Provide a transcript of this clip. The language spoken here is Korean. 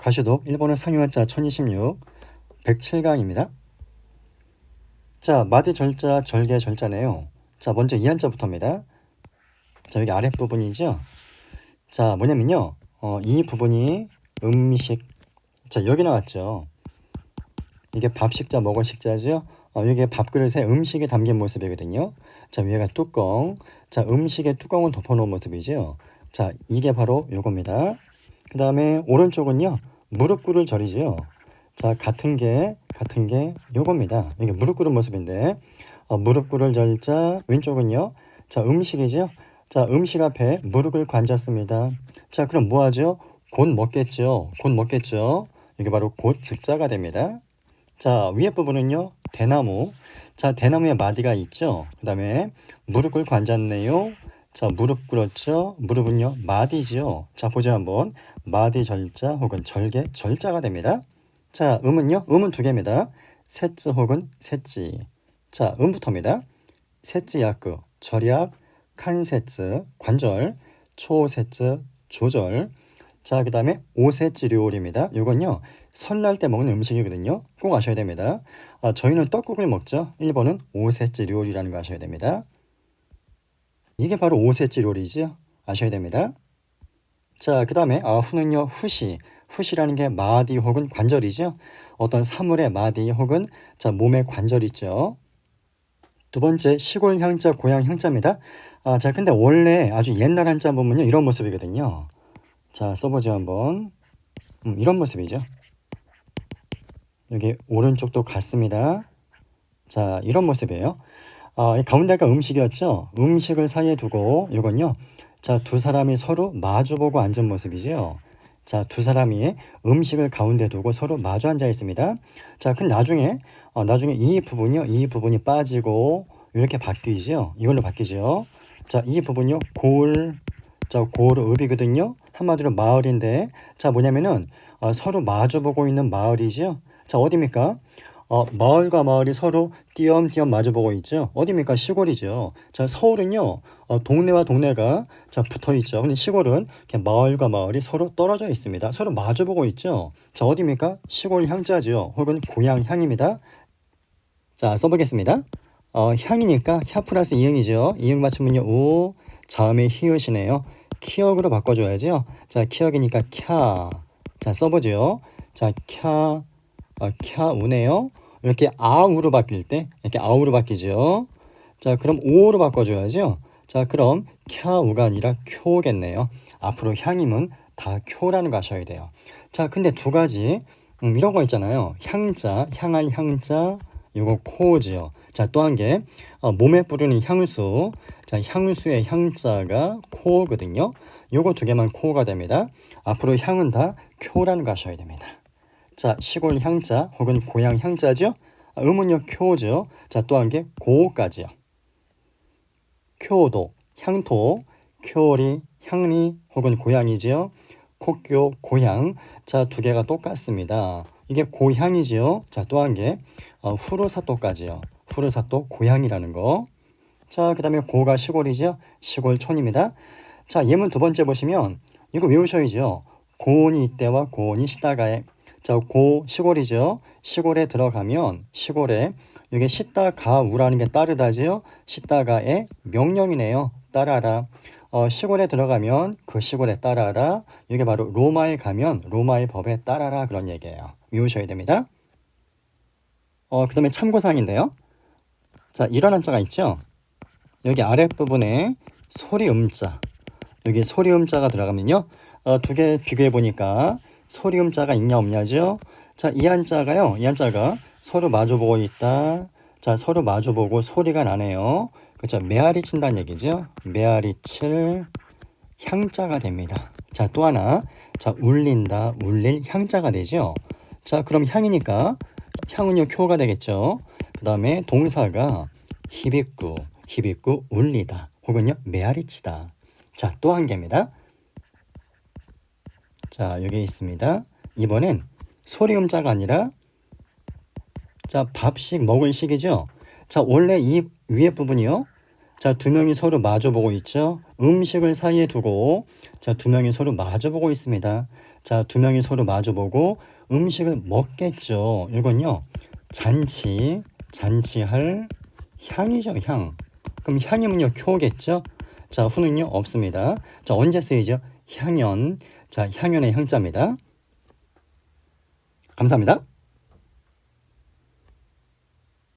가시독 일본어 상용한자 1026 107강입니다. 자, 마디 절자, 절개 절자네요. 자, 먼저 이 한자부터입니다. 자, 여기 아랫 부분이죠. 자, 뭐냐면요. 어, 이 부분이 음식. 자, 여기 나왔죠. 이게 밥식자, 먹을 식자죠. 어, 이게 밥그릇에 음식이 담긴 모습이거든요. 자, 위에가 뚜껑. 자, 음식의 뚜껑을 덮어놓은 모습이죠. 자, 이게 바로 요겁니다. 그 다음에 오른쪽은요. 무릎 꿇을 절이지요. 자, 같은 게, 같은 게 요겁니다. 이게 무릎 꿇은 모습인데, 어, 무릎 꿇을 절자, 왼쪽은요. 자, 음식이죠. 자, 음식 앞에 무릎을 관졌습니다. 자, 그럼 뭐 하죠? 곧 먹겠죠. 곧 먹겠죠. 이게 바로 곧 즉자가 됩니다. 자, 위에 부분은요. 대나무. 자, 대나무에 마디가 있죠. 그 다음에 무릎을 관졌네요. 자, 무릎 꿇었죠. 무릎은요. 마디지요. 자, 보죠 한번. 마디 절자 혹은 절개 절자가 됩니다. 자, 음은요. 음은 두 개입니다. 셋즈 혹은 셋지. 자, 음부터입니다. 셋즈 야크, 절약, 칸셋즈, 관절, 초셋즈, 조절. 자, 그 다음에 오셋즈 료리입니다. 요건요. 설날 때 먹는 음식이거든요. 꼭 아셔야 됩니다. 아, 저희는 떡국을 먹죠. 1번은 오셋즈 료리라는 거 아셔야 됩니다. 이게 바로 료리죠. 아셔야 됩니다. 자, 그 다음에 아, 후는요. 후시. 후시라는 게 마디 혹은 관절이죠. 어떤 사물의 마디 혹은 자, 몸의 관절 있죠. 두 번째 시골 향자 고향 향자입니다. 아, 자, 근데 원래 아주 옛날 한자 보면요. 이런 모습이거든요. 자, 써보죠 한번. 음, 이런 모습이죠. 여기 오른쪽도 같습니다. 자, 이런 모습이에요. 아, 이 가운데가 음식이었죠. 음식을 사이에 두고 이건요. 자, 두 사람이 서로 마주보고 앉은 모습이죠. 자, 두 사람이 음식을 가운데 두고 서로 마주 앉아 있습니다. 자, 근데 나중에 어, 나중에 이 부분이요. 이 부분이 빠지고 이렇게 바뀌죠. 이걸로 바뀌죠. 자, 이 부분이요. 골 자, 고르읍이거든요. 한마디로 마을인데 자, 뭐냐면은 어, 서로 마주보고 있는 마을이죠. 자, 어디입니까? 어, 마을과 마을이 서로 띄엄띄엄 마주보고 있죠. 어디입니까? 시골이죠. 자, 서울은요, 어, 동네와 동네가 자, 붙어 있죠. 근데 시골은 이렇게 마을과 마을이 서로 떨어져 있습니다. 서로 마주보고 있죠. 자, 어디입니까? 시골 향자죠. 혹은 고향 향입니다. 자, 써보겠습니다. 어, 향이니까 혀 플러스 이응이죠. 이응 맞춤은요, 우, 자음에 히읗이네요. 키역으로 바꿔줘야죠. 자, 키역이니까 캬. 자, 써보죠. 자, 캬, 어, 캬, 우네요. 이렇게 아우로 바뀔 때 이렇게 아우로 바뀌죠. 자, 그럼 오로 바꿔줘야죠. 자, 그럼 캬우가 아니라 쿄겠네요. 앞으로 향임은 다 쿄라는 거 아셔야 돼요. 자, 근데 두 가지 음, 이런 거 있잖아요. 향자, 향할 향자, 이거 코지요. 자, 또 한 개, 어, 몸에 뿌리는 향수. 자, 향수의 향자가 코거든요. 요거 두 개만 코가 됩니다. 앞으로 향은 다 쿄라는 거 아셔야 됩니다. 자, 시골 향자 혹은 고향 향자죠. 아, 음은요, 쿄죠. 자, 또 한 개, 고까지요. 쿄도, 향토, 쿄리, 향리 혹은 고향이지요. 코교, 고향. 자, 두 개가 똑같습니다. 이게 고향이지요. 자, 또 한 개, 어, 후루사토까지요. 후루사토, 고향이라는 거. 자, 그 다음에 고가 시골이죠. 시골촌입니다. 자, 예문 두 번째 보시면 이거 외우셔야죠. 고온이 이때와 고온이 시다가에. 자, 고 시골이죠. 시골에 들어가면 시골에 이게 시다가우라는 게 따르다지요. 시다가의 명령이네요. 따라라. 어, 시골에 들어가면 그 시골에 따라라. 이게 바로 로마에 가면 로마의 법에 따라라 그런 얘기예요. 외우셔야 됩니다. 어, 그 다음에 참고사항인데요. 자, 이런 한자가 있죠. 여기 아랫부분에 소리 음자. 여기 소리 음자가 들어가면요. 어, 두 개 비교해 보니까 소리 음자가 있냐 없냐죠. 자, 이 한자가요. 이 한자가 서로 마주보고 있다. 자, 서로 마주보고 소리가 나네요. 그죠? 메아리 친다는 얘기죠. 메아리 칠 향자가 됩니다. 자, 또 하나. 자, 울린다, 울릴 향자가 되죠. 자, 그럼 향이니까 향은요, 쿄가 되겠죠. 그 다음에 동사가 히비꾸, 히비꾸, 울리다. 혹은요, 메아리치다. 자, 또 한 개입니다. 자, 여기 있습니다. 이번엔 소리음자가 아니라 자, 밥식 먹을 식이죠. 자, 원래 이 위에 부분이요. 자, 두 명이 서로 마주보고 있죠. 음식을 사이에 두고 자, 두 명이 서로 마주보고 있습니다. 자, 두 명이 서로 마주보고 음식을 먹겠죠. 이건요. 잔치, 잔치할 향이죠, 향. 그럼 향이면요, 쿄겠죠? 자, 후는요, 없습니다. 자, 언제 쓰이죠? 향연. 자, 향연의 향자입니다. 감사합니다.